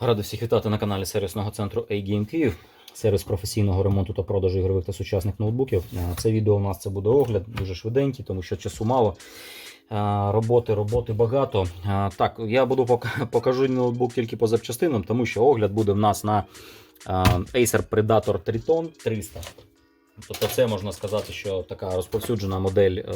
Радий всіх вітати на каналі сервісного центру A-Game Київ. Сервіс професійного ремонту та продажу ігрових та сучасних ноутбуків. Е, Це відео у нас це буде огляд, дуже швиденький, тому що часу мало. Е, Роботи, роботи багато. Е, Так, я буду покажу ноутбук тільки по запчастинам, тому що огляд буде в нас на Acer Predator Triton 300. Тобто це можна сказати, що така розповсюджена модель е,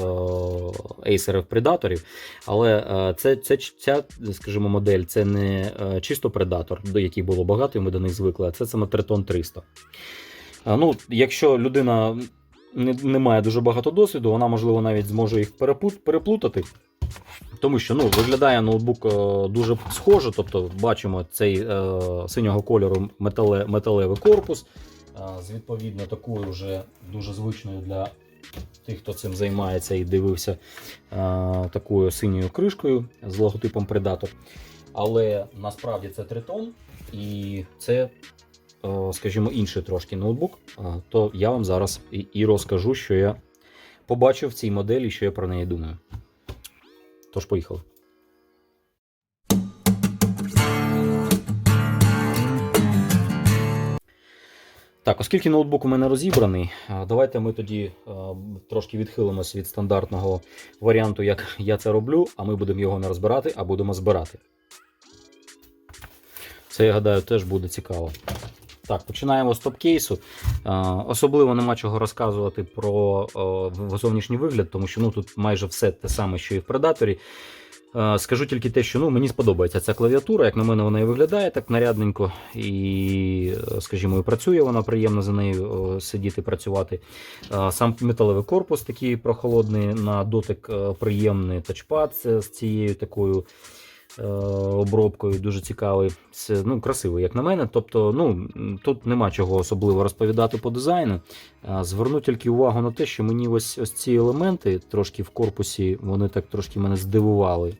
Acer Predatorів. Але е, це, це, ця, скажімо, модель це не е, чисто Predator, до яких було багато, і ми до них звикли, а це саме Triton 300. Е, Ну, якщо людина не, не має дуже багато досвіду, вона, можливо, навіть зможе їх переплутати. Тому що ну, виглядає ноутбук дуже схоже, тобто бачимо цей е, синього кольору метале, металевий корпус з відповідно такою вже дуже звичною для тих, хто цим займається і дивився такою синьою кришкою з логотипом Predator. Але насправді це тритон, і це, е, скажімо, інший трошки ноутбук. То я вам зараз і розкажу, що я побачив в цій моделі, що я про неї думаю. Тож, поїхали. Так, оскільки ноутбук у мене розібраний, давайте ми тоді трошки відхилимося від стандартного варіанту, як я це роблю, а ми будемо його не розбирати, а будемо збирати. Це, я гадаю, теж буде цікаво. Так, починаємо з топ-кейсу. Особливо нема чого розказувати про зовнішній вигляд, тому що ну, тут майже все те саме, що і в Предаторі. Е, Скажу тільки те, що ну, мені сподобається ця клавіатура, як на мене, вона і виглядає так нарядненько, і, е, скажімо, і працює вона приємно за нею сидіти, працювати. Е, Сам металевий корпус такий прохолодний, на дотик приємний тачпад з цією такою обробкою, дуже цікавий. Ну, красивий, як на мене. Тобто, ну, тут нема чого особливо розповідати по дизайну. Е, Зверну тільки увагу на те, що мені ось, ось ці елементи трошки в корпусі, вони так трошки мене здивували.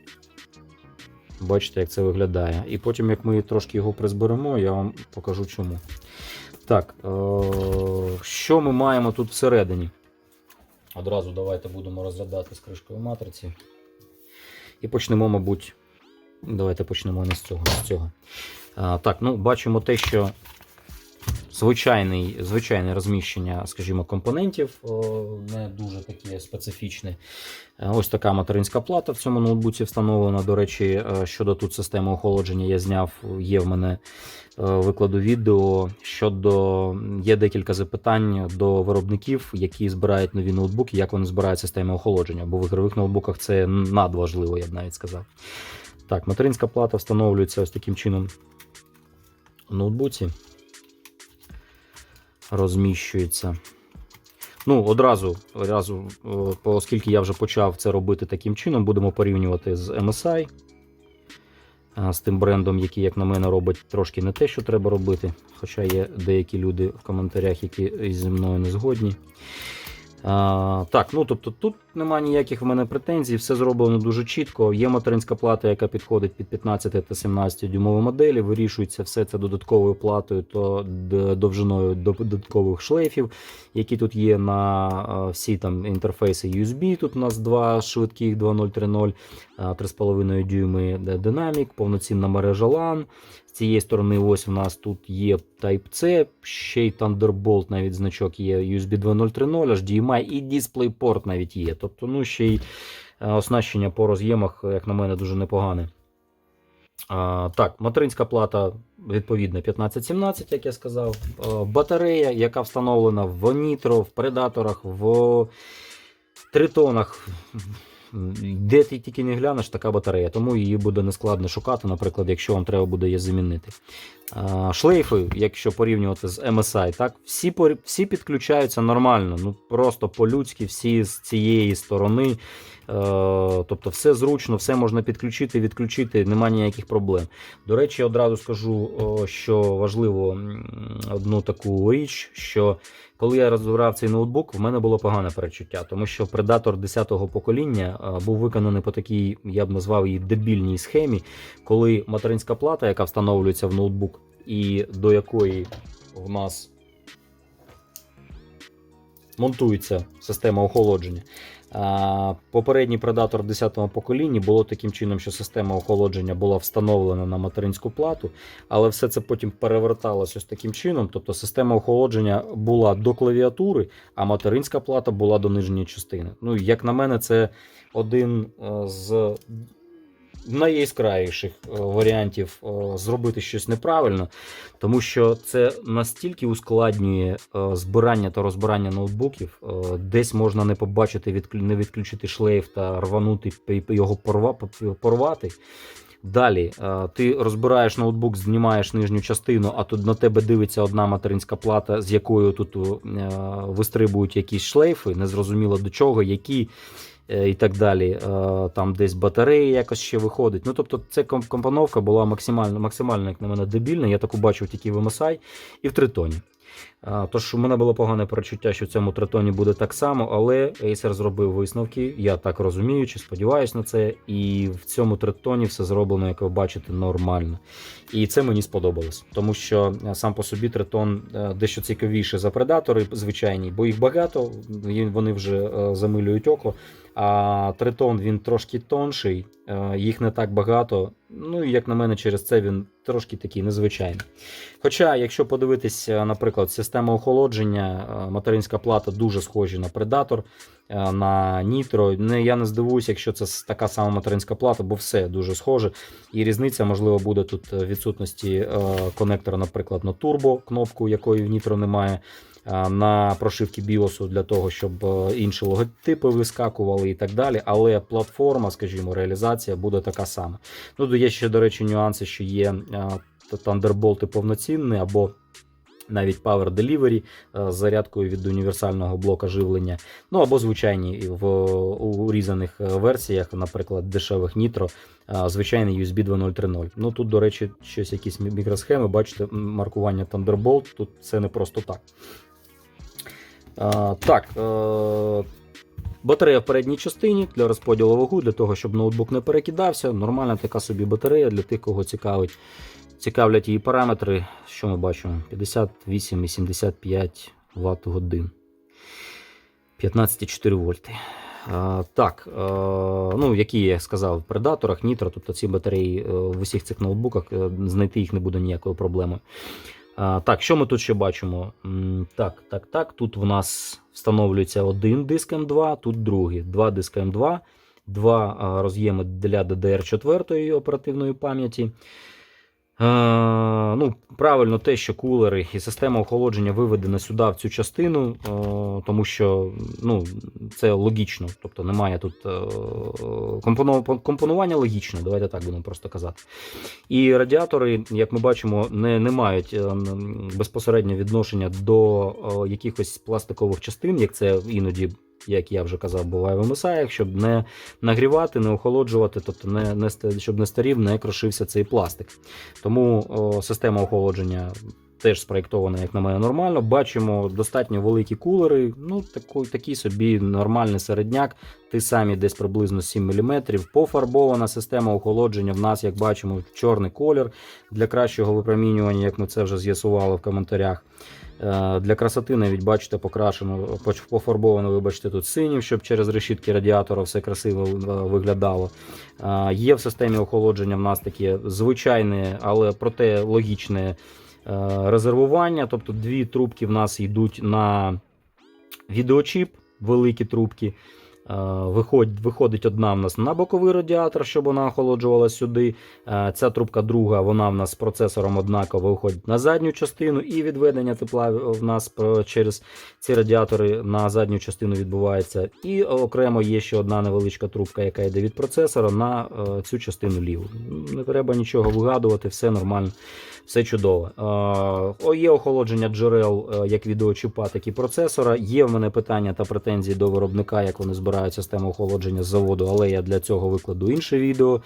Бачите, як це виглядає. І потім, як ми трошки його призберемо, я вам покажу чому. Так, е- що ми маємо тут всередині? Одразу давайте будемо розглядати з кришкою матриці. І почнемо, мабуть. Давайте почнемо не з цього. З цього. А, так, ну, бачимо те, що звичайний, звичайне розміщення, скажімо, компонентів о, не дуже таке специфічне. Е, Ось така материнська плата в цьому ноутбуці встановлена. До речі, е, щодо тут системи охолодження я зняв, є в мене е, викладу відео. Щодо є декілька запитань до виробників, які збирають нові ноутбуки, як вони збирають системи охолодження. Бо в ігрових ноутбуках це надважливо, я б навіть сказав. Так, материнська плата встановлюється ось таким чином в ноутбуці. Розміщується. Ну, одразу, одразу, е, оскільки я вже почав це робити таким чином, будемо порівнювати з MSI, з тим брендом, який, як на мене, робить трошки не те, що треба робити. Хоча є деякі люди в коментарях, які зі мною не згодні. А, так, ну тобто тут немає ніяких в мене претензій, все зроблено дуже чітко. Є материнська плата, яка підходить під 15 та 17 дюймові моделі. Вирішується все це додатковою платою, то д- довжиною додаткових шлейфів, які тут є на всі там інтерфейси USB. Тут у нас два швидких 2.0.3.0, 3,5 дюйми динамік, повноцінна мережа LAN. З цієї сторони, ось у нас тут є Type-C, ще й Thunderbolt, навіть значок є USB 2.0.3.0, HDMI і DisplayPort навіть є. Тобто, ну ще й е, оснащення по роз'ємах, як на мене, дуже непогане. А, так, материнська плата відповідно 1517, як я сказав. Е, Батарея, яка встановлена в Нітро, в предаторах, в тритонах. Де ти тільки не глянеш, така батарея, тому її буде нескладно шукати, наприклад, якщо вам треба буде її замінити. Шлейфи, якщо порівнювати з MSI, так, всі, всі підключаються нормально, ну просто по-людськи, всі з цієї сторони. Е, Тобто все зручно, все можна підключити, відключити, немає ніяких проблем. До речі, одразу скажу, що важливо одну таку річ, що коли я розбирав цей ноутбук, в мене було погане перечуття, тому що Predator 10-го покоління е, був виконаний по такій, я б назвав її дебільній схемі, коли материнська плата, яка встановлюється в ноутбук, і до якої в нас монтується система охолодження. Попередній предатор в 10-му поколінні було таким чином, що система охолодження була встановлена на материнську плату, але все це потім переверталося ось таким чином. Тобто система охолодження була до клавіатури, а материнська плата була до нижньої частини. Ну, як на мене, це один е, з найяскравіших е, варіантів е, зробити щось неправильно, тому що це настільки ускладнює е, збирання та розбирання ноутбуків. Десь можна не побачити, не відключити шлейф та рванути його порвати. Далі ти розбираєш ноутбук, знімаєш нижню частину, а тут на тебе дивиться одна материнська плата, з якою тут вистрибують якісь шлейфи, незрозуміло до чого, які і так далі. Е, Там десь батареї якось ще виходить. Ну тобто, ця компоновка була максимально, максимально, як на мене, дебільна. Я таку бачив тільки в MSI і в тритоні. Тож у мене було погане перечуття, що в цьому тритоні буде так само, але Acer зробив висновки. Я так розумію, чи сподіваюся на це. І в цьому тритоні все зроблено, як ви бачите, нормально. І це мені сподобалось, тому що е, сам по собі тритон е, дещо цікавіше за предатори звичайні, бо їх багато, вони вже е, замилюють око. А тритон він трошки тонший, е, їх не так багато. Ну і як на мене, через це він трошки такий незвичайний. Хоча, якщо подивитись, е, наприклад, система охолодження, е, материнська плата дуже схожі на Predator, на Nitro. Не, я не здивуюся, якщо це така сама материнська плата, бо все дуже схоже. І різниця, можливо, буде тут в відсутності конектора, наприклад, на турбо, кнопку, якої в Nitro немає. На прошивки BIOS для того, щоб е, інші логотипи вискакували і так далі. Але платформа, скажімо, реалізація буде така сама. Ну, є ще, до речі, нюанси, що є е, Thunderbolt повноцінний або навіть Power Delivery е, з зарядкою від універсального блока живлення. Ну або звичайні в урізаних версіях, наприклад, дешевих Nitro, звичайний USB 2.0.3.0. Ну тут, до речі, щось якісь мікросхеми, бачите, маркування Thunderbolt, тут це не просто так. Так. е, Батарея в передній частині для розподілу вагу, для того, щоб ноутбук не перекидався. Нормальна така собі батарея для тих, кого цікавить. Цікавлять її параметри. Що ми бачимо? 58,75 Вт годин. 15,4 вольти. Так, е, ну, які я сказав, в предаторах, Nitro, тобто ці батареї е, в усіх цих ноутбуках, знайти їх не буде ніякої проблеми. Так, що ми тут ще бачимо? Так, так, так. Тут в нас встановлюється один диск М2, тут другий. Два диска М2, два роз'єми для DDR4 оперативної пам'яті. Е, ну, правильно те, що кулери і система охолодження виведена сюди в цю частину, е, тому що ну, це логічно. Тобто немає тут е, компону- компонування логічне, давайте так будемо просто казати. І радіатори, як ми бачимо, не, не мають е, безпосередньо відношення до якихось пластикових частин, як це іноді. Як я вже казав, буває в MSI, щоб не нагрівати, не охолоджувати, тобто не, не, щоб не старів, не крошився цей пластик. Тому о, система охолодження теж спроєктована, як на мене, нормально. Бачимо достатньо великі кулери. Ну, таку, такий собі нормальний середняк. Ті самі десь приблизно 7 мм. Пофарбована система охолодження в нас, як бачимо, чорний колір для кращого випромінювання, як ми це вже з'ясували в коментарях. Е, Для красоти навіть бачите, покрашено, пофарбовано, вибачте, тут синім, щоб через решітки радіатора все красиво е, виглядало. Е, Є в системі охолодження в нас таке звичайне, але проте логічне резервування. Тобто дві трубки в нас йдуть на відеочіп, великі трубки. Е, Виходить, одна в нас на боковий радіатор, щоб вона охолоджувала сюди. Е, Ця трубка друга, вона в нас з процесором однаково виходить на задню частину, і відведення тепла в нас через ці радіатори на задню частину відбувається. І окремо є ще одна невеличка трубка, яка йде від процесора на е, цю частину ліву. Не треба нічого вигадувати, все нормально, все чудово. Є охолодження джерел як відеочіпа, так і процесора. Є в мене питання та претензії до виробника, як вони збирають систему охолодження з заводу, але я для цього викладу інше відео.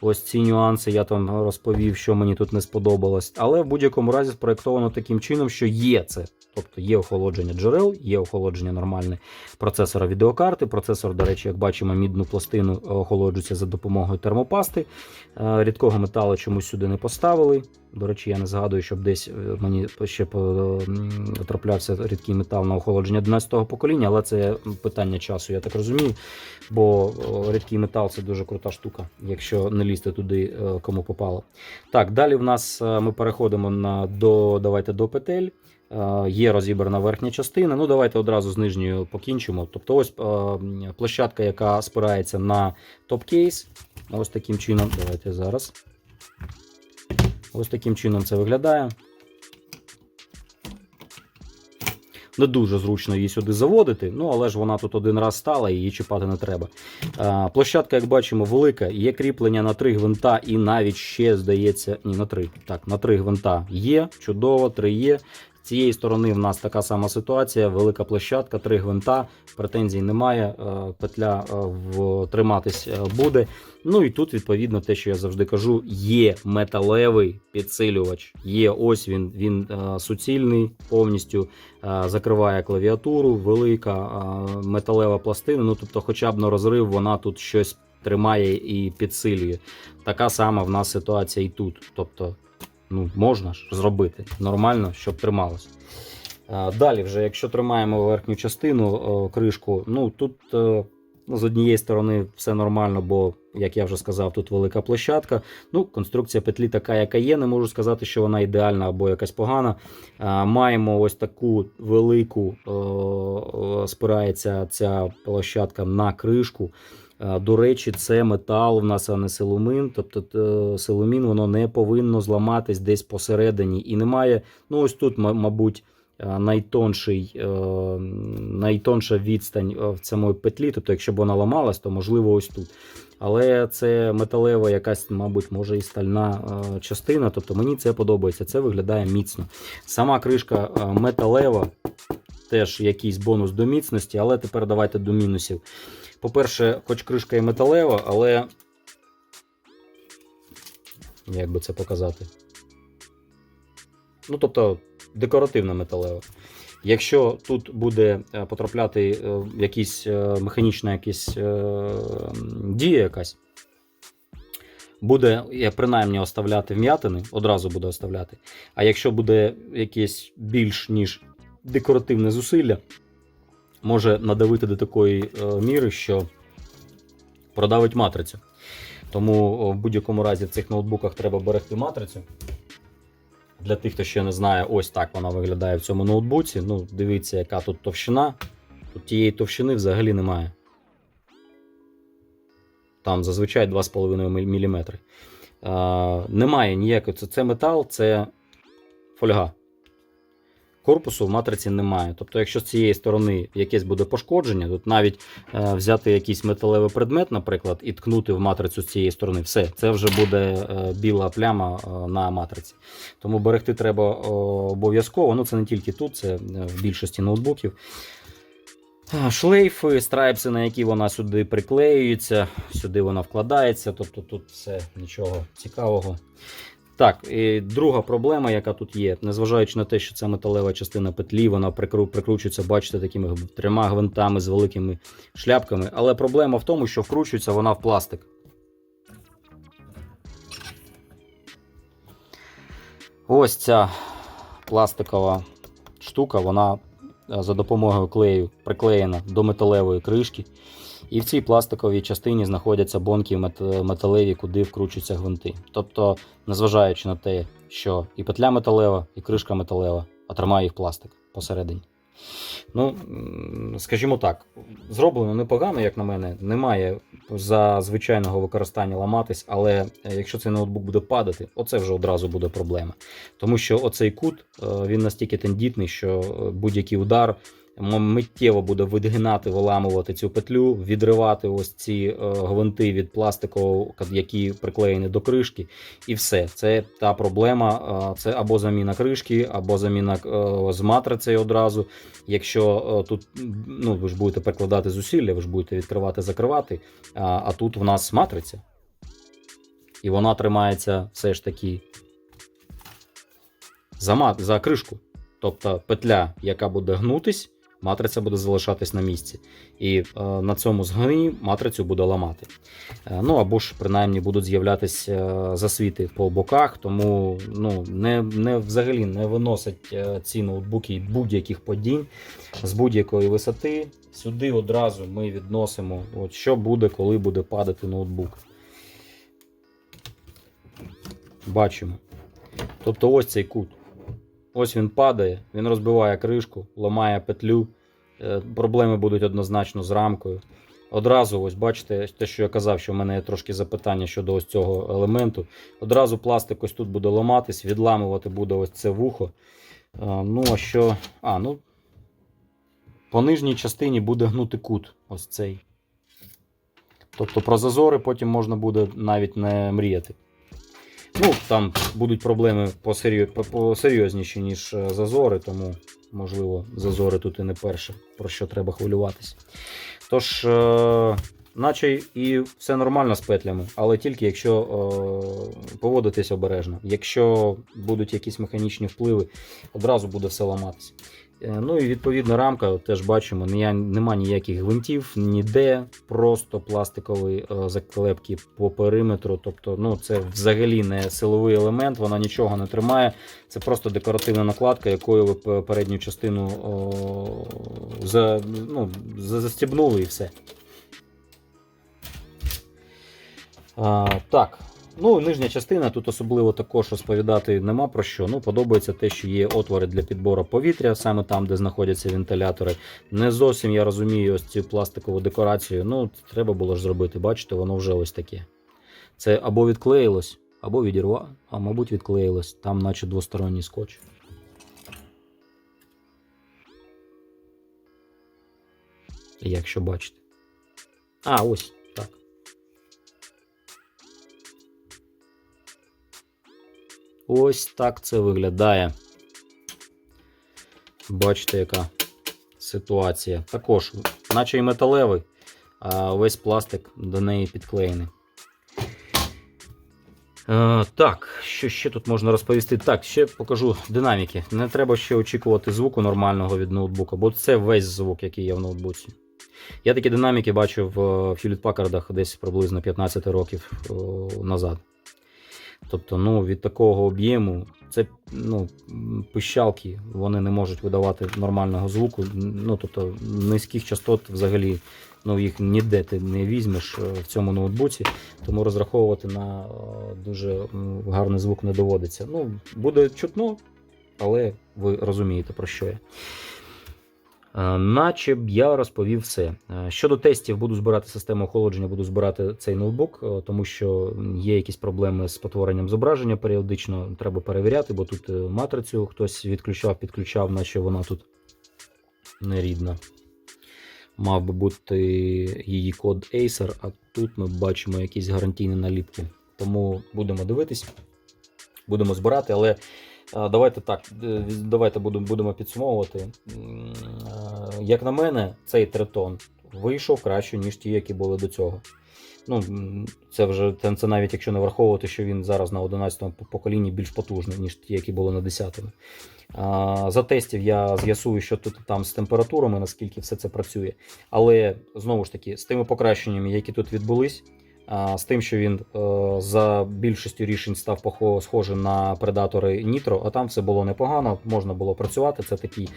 Ось ці нюанси я там розповів, що мені тут не сподобалось. Але в будь-якому разі спроєктовано таким чином, що є це. Тобто є охолодження джерел, є охолодження нормальне процесора відеокарти. Процесор, до речі, як бачимо, мідну пластину охолоджується за допомогою термопасти. Е, Рідкого металу чомусь сюди не поставили. До речі, я не згадую, щоб десь е, мені ще по- м, траплявся рідкий метал на охолодження 11-го покоління, але це питання часу, я так розумію. Розумію. Бо рідкий метал це дуже крута штука, якщо не лізти туди, е, кому попало. Так, далі в нас е, ми переходимо на до, давайте до петель. Е, Є розібрана верхня частина. Ну, давайте одразу з нижньою покінчимо. Тобто, ось площадка, яка спирається на топ-кейс. Ось таким чином. Давайте зараз. Ось таким чином це виглядає. Не дуже зручно її сюди заводити, ну але ж вона тут один раз стала її чіпати не треба. А, площадка, як бачимо, велика, є кріплення на три гвинта, і навіть ще здається, ні, на три. Так, на три гвинта є, чудово, три є. Цієї сторони в нас така сама ситуація, велика площадка, три гвинта, претензій немає, е, петля е, триматись е, буде. Ну і тут, відповідно, те, що я завжди кажу, є металевий підсилювач. Є ось він, він суцільний, повністю закриває клавіатуру, велика металева пластина. Ну тобто, хоча б на розрив, вона тут щось тримає і підсилює. Така сама в нас ситуація і тут. Тобто, ну можна ж зробити нормально, щоб трималось. Е, Далі, вже, якщо тримаємо верхню частину е, кришку, ну тут е, ну, з однієї сторони все нормально, бо, як я вже сказав, тут велика площадка. Ну, конструкція петлі така, яка є. Не можу сказати, що вона ідеальна або якась погана. Маємо ось таку велику, спирається ця площадка на кришку. Е, До речі, це метал в нас, а не силумін. Тобто е, силумін воно не повинно зламатись десь посередині. І немає. Ну, ось тут, мабуть, е, найтонший, найтонша відстань в цьому петлі. Тобто, якщо б вона ламалась, то можливо ось тут. Але це металева, якась, мабуть, може і стальна частина. Тобто мені це подобається. Це виглядає міцно. Сама кришка металева, теж якийсь бонус до міцності, але тепер давайте до мінусів. По-перше, хоч кришка і металева, але. Як би це показати? Ну, тобто, декоративна металева. Якщо тут буде е, потрапляти е, якісь е, механічна якісь дія якась, буде принаймні оставляти вм'ятини, одразу буде оставляти. А якщо буде якесь більш ніж декоративне зусилля, може надавити до такої е, міри, що продавить матрицю. Тому в будь-якому разі в цих ноутбуках треба берегти матрицю. Для тих, хто ще не знає, ось так вона виглядає в цьому ноутбуці. Ну, дивіться, яка тут товщина. Тут тієї товщини взагалі немає. Там зазвичай 2,5 мм. А, немає ніякого. Це, це метал, це фольга. Корпусу в матриці немає. Тобто, якщо з цієї сторони якесь буде пошкодження, тут навіть е, взяти якийсь металевий предмет, наприклад, і ткнути в матрицю з цієї сторони, все, це вже буде е, біла пляма е, на матриці. Тому берегти треба е, обов'язково. Ну, це не тільки тут, це е, в більшості ноутбуків. Е, Шлейфи, страйпси, на які вона сюди приклеюється, сюди вона вкладається, тобто тут все нічого цікавого. Так, і друга проблема, яка тут є, незважаючи на те, що це металева частина петлі, вона прикру- прикручується, бачите, такими трьома гвинтами з великими шляпками. Але проблема в тому, що вкручується вона в пластик. Ось ця пластикова штука, вона е, за допомогою клею приклеєна до металевої кришки. І в цій пластиковій частині знаходяться бонки металеві, куди вкручуються гвинти. Тобто, незважаючи на те, що і петля металева, і кришка металева, а тримає їх пластик посередині. Ну, скажімо так, зроблено непогано, як на мене. Немає за звичайного використання ламатись, але е, якщо цей ноутбук буде падати, оце вже одразу буде проблема. Тому що оцей кут е, він настільки тендітний, що е, будь-який удар миттєво буде видгинати, виламувати цю петлю, відривати ось ці е, гвинти від пластикового, які приклеєні до кришки, і все. Це та проблема. е, Це або заміна кришки, або заміна е, з матрицею одразу. Якщо тут ну, ви ж будете прикладати зусилля, ви ж будете відкривати, закривати, а тут в нас матриця. І вона тримається все ж таки за, мат, за кришку. Тобто петля, яка буде гнутись, матриця буде залишатись на місці. І е, на цьому згині матрицю буде ламати. Е, ну або ж принаймні будуть з'являтися е, засвіти по боках, тому ну, не, не взагалі не виносять е, ці ноутбуки будь-яких падінь з будь-якої висоти. Сюди одразу ми відносимо, от що буде, коли буде падати ноутбук. Бачимо. Тобто ось цей кут. Ось він падає, він розбиває кришку, ламає петлю. Е, Проблеми будуть однозначно з рамкою. Одразу, ось бачите, те, що я казав, що в мене є трошки запитання щодо ось цього елементу. Одразу пластик ось тут буде ламатись, відламувати буде ось це вухо. Е, Ну, а що. А, ну. По нижній частині буде гнути кут. Ось цей. Тобто про зазори потім можна буде навіть не мріяти. Ну, там будуть проблеми посерйо- посерйозніші, ніж е, зазори, тому, можливо, зазори тут і не перше, про що треба хвилюватись. Тож, е, наче і все нормально з петлями, але тільки якщо е, поводитись обережно. Якщо будуть якісь механічні впливи, одразу буде все ламатися. Е, Ну і відповідно рамка теж бачимо, нема ніяких гвинтів, ніде, просто пластикові е, заклепки по периметру. Тобто, ну це взагалі не силовий елемент, вона нічого не тримає. Це просто декоративна накладка, якою ви пе- передню частину о, за, ну, застібнули і все. А, так. Ну, нижня частина, тут особливо також розповідати нема про що. Ну, подобається те, що є отвори для підбору повітря, саме там, де знаходяться вентилятори. Не зовсім я розумію ось цю пластикову декорацію. Ну, треба було ж зробити, бачите, воно вже ось таке. Це або відклеїлось, або відірвало, а мабуть, відклеїлось. Там, наче двосторонній скотч. Якщо бачите. А, ось Ось так це виглядає. Бачите, яка ситуація. Також, наче і металевий, а весь пластик до неї підклеєний. Е, так, що ще тут можна розповісти? Так, ще покажу динаміки. Не треба ще очікувати звуку нормального від ноутбука, бо це весь звук, який є в ноутбуці. Я такі динаміки бачив в Hewlett Packard десь приблизно 15 років назад. Тобто, ну, від такого об'єму це ну, пищалки, вони не можуть видавати нормального звуку. Ну, тобто, низьких частот взагалі ну, їх ніде ти не візьмеш е, в цьому ноутбуці, тому розраховувати на е, дуже гарний звук не доводиться. Ну, буде чутно, але ви розумієте, про що я. Е, Наче б я розповів все. Е, Щодо тестів, буду збирати систему охолодження, буду збирати цей ноутбук, е, тому що є якісь проблеми з спотворенням зображення періодично. Треба перевіряти, бо тут матрицю хтось відключав, підключав, наче вона тут нерідна. Мав би бути її код Acer, а тут ми бачимо якісь гарантійні наліпки. Тому будемо дивитись, будемо збирати, але Давайте так, давайте будемо підсумовувати. Як на мене, цей тритон вийшов краще, ніж ті, які були до цього. Ну, це вже це, навіть якщо не враховувати, що він зараз на 11-му поколінні більш потужний, ніж ті, які були на 10-му. А, За тестів я з'ясую, що тут там з температурами, наскільки все це працює. Але знову ж таки, з тими покращеннями, які тут відбулись, з тим, що він е, за більшістю рішень став схожим на предатори Nitro, а там все було непогано, можна було працювати. Це такі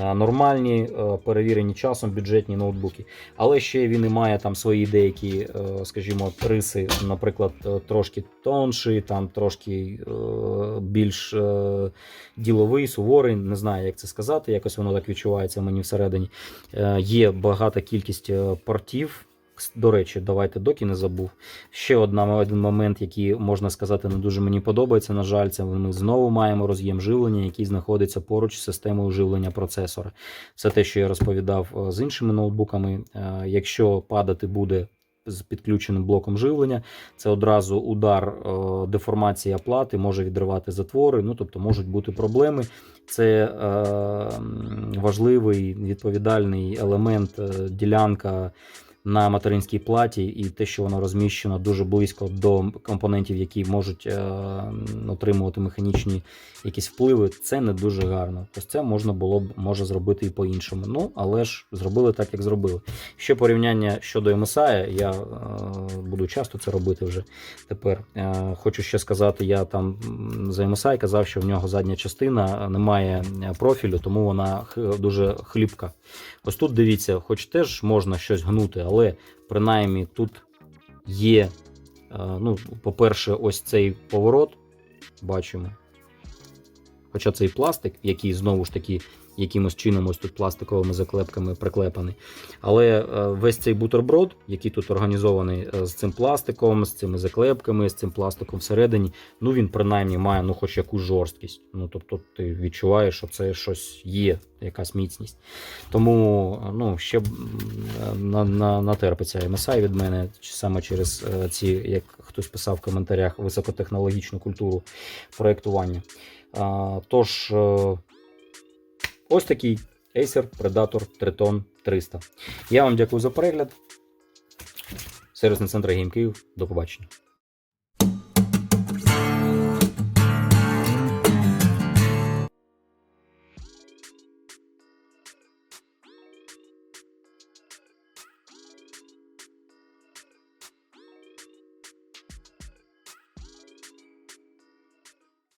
е, нормальні, е, перевірені часом бюджетні ноутбуки. Але ще він і має там свої деякі, скажімо, риси, наприклад, трошки тонший, там трошки більш діловий, суворий. Не знаю, як це сказати. Якось воно так відчувається мені всередині. Є багата кількість портів. До речі, давайте доки не забув. Ще одна, один момент, який можна сказати, не дуже мені подобається. На жаль, це ми знову маємо роз'єм живлення, який знаходиться поруч з системою живлення процесора. Це те, що я розповідав е, з іншими ноутбуками. Е, Якщо падати буде з підключеним блоком живлення, це одразу удар, е, деформація плати, може відривати затвори, ну тобто можуть бути проблеми. Це е, важливий відповідальний елемент, ділянка на материнській платі, і те, що воно розміщено дуже близько до компонентів, які можуть е, отримувати механічні якісь впливи, це не дуже гарно. Ось це можна було б може зробити і по-іншому. Ну, але ж зробили так, як зробили. Ще порівняння щодо MSI, я е, буду часто це робити вже тепер. Е, хочу ще сказати, я там за MSI казав, що в нього задня частина не має е, профілю, тому вона дуже хліпка. Ось тут дивіться, хоч теж можна щось гнути, але принаймні тут є, е, ну, по-перше, ось цей поворот, бачимо. Хоча цей пластик, який знову ж таки якимось чином ось тут пластиковими заклепками приклепаний. Але е, весь цей бутерброд, який тут організований е, з цим пластиком, з цими заклепками, з цим пластиком всередині, ну він принаймні має ну, хоч якусь жорсткість. Ну, тобто ти відчуваєш, що це щось є, якась міцність. Тому ну, ще на, на, натерпиться MSI від мене саме через е, ці, як хтось писав в коментарях, високотехнологічну культуру проєктування. Тож, ось такий Acer Predator Triton 300. Я вам дякую за перегляд. Сервісний центр Гейм. До побачення.